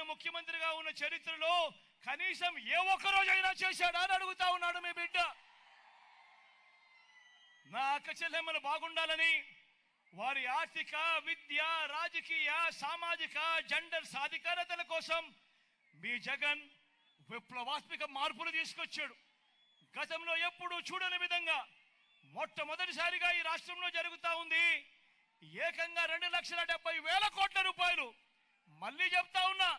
ముఖ్యమంత్రిగా ఉన్న చరిత్రలో కనీసం ఏ ఒక్క రోజైనా చేశాడా అని అడుగుతా ఉన్నాడు మీ బిడ్డ. నా అక్క చెల్లెమ్మలు బాగుండాలని వారి ఆర్థిక విద్య రాజకీయ సామాజిక జెండర్ సాధికారతల కోసం మీ జగన్ విప్లవాత్మక మార్పులు తీసుకొచ్చాడు. గతంలో ఎప్పుడూ చూడని విధంగా మొట్టమొదటిసారిగా ఈ రాష్ట్రంలో జరుగుతా ఉంది. ఏకంగా రెండు లక్షల డెబ్బై వేల కోట్ల రూపాయలు మళ్ళీ చెప్తా ఉన్నా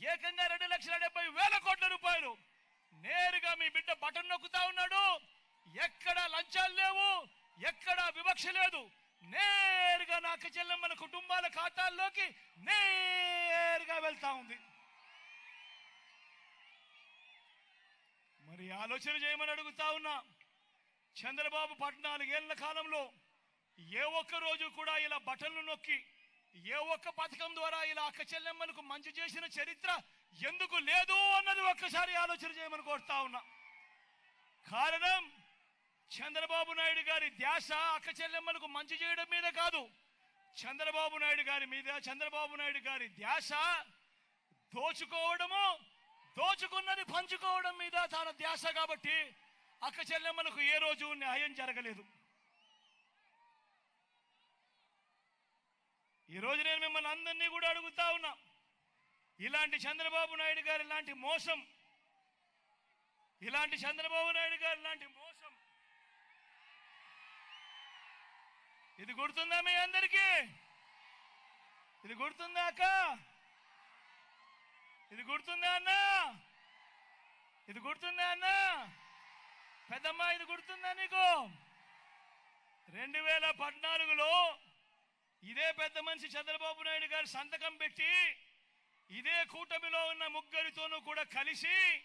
ఏకంగా రెండు లక్షల డెబ్బై వేల కోట్ల రూపాయలు. నేరుగా మీ బిడ్డ బటన్ నొక్కుతా ఉన్నాడు. ఎక్కడ లంచాలు లేవు ఎక్కడ వివక్ష లేదు. నేరుగా నా అక్క చెల్లెమ్మల కుటుంబాల ఖాతాల్లోకి నేరుగా వెళ్తా ఉంది. మరి ఆలోచన చేయమని అడుగుతా ఉన్నా చంద్రబాబు పద్నాలుగేళ్ళ కాలంలో ఏ ఒక్క రోజు కూడా ఇలా బటన్లు నొక్కి ఏ ఒక్క పథకం ద్వారా ఇలా అక్క చెల్లెమ్మలకు మంచి చేసిన చరిత్ర ఎందుకు లేదు అన్నది ఒక్కసారి ఆలోచన చేయమని కోరుతా ఉన్నా. కారణం చంద్రబాబు నాయుడు గారి ధ్యాస అక్క చెల్లెమ్మలకు మంచి చేయడం మీద కాదు. చంద్రబాబు నాయుడు గారి మీద చంద్రబాబు నాయుడు గారి ధ్యాస దోచుకోవడము దోచుకున్నది పంచుకోవడం మీద తన ధ్యాస కాబట్టి అక్క చెల్లెమ్మలకు ఏ రోజు న్యాయం జరగలేదు. ఈ రోజు నేను మిమ్మల్ని అందరినీ కూడా అడుగుతా ఉన్నా. ఇలాంటి చంద్రబాబు నాయుడు గారు ఇలాంటి మోసం ఇలాంటి చంద్రబాబు నాయుడు గారు ఇలాంటి మోసం. ఇది గుర్తుందా మీ అందరికీ? ఇది గుర్తుందా అక్క? ఇది గుర్తుందా అన్న? ఇది గుర్తుందా అన్న? పెద్దమ్మ ఇది గుర్తుందా నీకు? రెండు వేల పద్నాలుగులో ఇదే పెద్ద మనిషి చంద్రబాబు నాయుడు గారు సంతకం పెట్టి ఇదే కూటమిలో ఉన్న ముగ్గురితోనూ కూడా కలిసి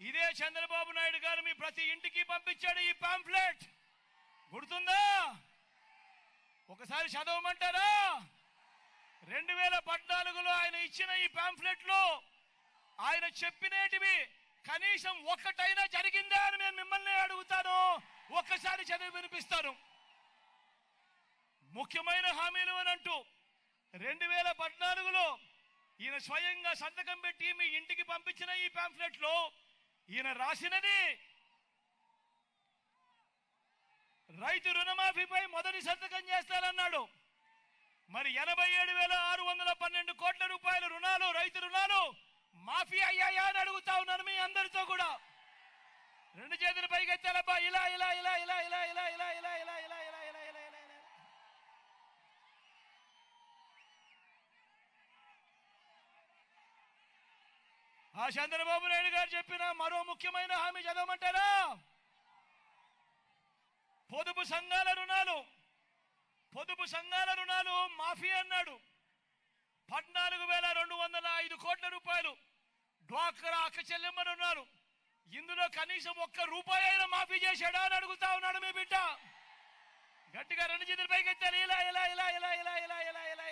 ఇదే చంద్రబాబు నాయుడు గారు మీ ప్రతి ఇంటికి పంపించాడు ఈ పాంఫ్లెట్. గుర్తుందా? ఒకసారి చదవమంటారా? రెండు వేల పద్నాలుగులో ఆయన ఇచ్చిన ఈ పాంఫ్లెట్లో ఆయన చెప్పినేటివి కనీసం ఒక్కటైనా జరిగిందా అని నేను మిమ్మల్ని అడుగుతాను. ఒక్కసారి చదివి వినిపిస్తాను. ముఖ్యమైన హామీలు అని అంటూ రెండు వేల పద్నాలుగులో ఈయన స్వయంగా సంతకం పెట్టి మీ ఇంటికి పంపించిన ఈ పాంఫ్లెట్లో ఈయన రాసినది రైతు రుణమాఫీపై మొదటి సంతకం చేస్తానన్నాడు. మరి ఎనభై ఏడు వేల ఆరు వందల పన్నెండు కోట్ల రూపాయల రుణాలు రైతు రుణాలు మాఫీ అయ్యాయా అని అడుగుతా ఉన్నాను మీ అందరితో కూడా. రెండు చేతులు పైకి ఎత్తాలబ్బా ఇలా ఇలా ఇలా ఇలా ఆ చంద్రబాబు నాయుడు గారు చెప్పిన మరో ముఖ్యమైన హామీ చదవమంటారా? పొదుపు సంఘాల రుణాలు. పొదుపు సంఘాల రుణాలు మాఫీ అన్నాడు. పద్నాలుగు వేల రెండు వందల ఐదు కోట్ల రూపాయలు డ్వాక్రా అక్క చెల్లెమ్మ రుణాలు. ఇందులో కనీసం ఒక్క రూపాయి అయినా మాఫీ చేశాడా అని అడుగుతా ఉన్నాడు మీ బిడ్డ. గట్టిగా రెండు చేతులు పైకి ఎత్తారు ఇలా ఇలా ఇలా ఇలా ఇలా ఇలా ఇలా ఇలా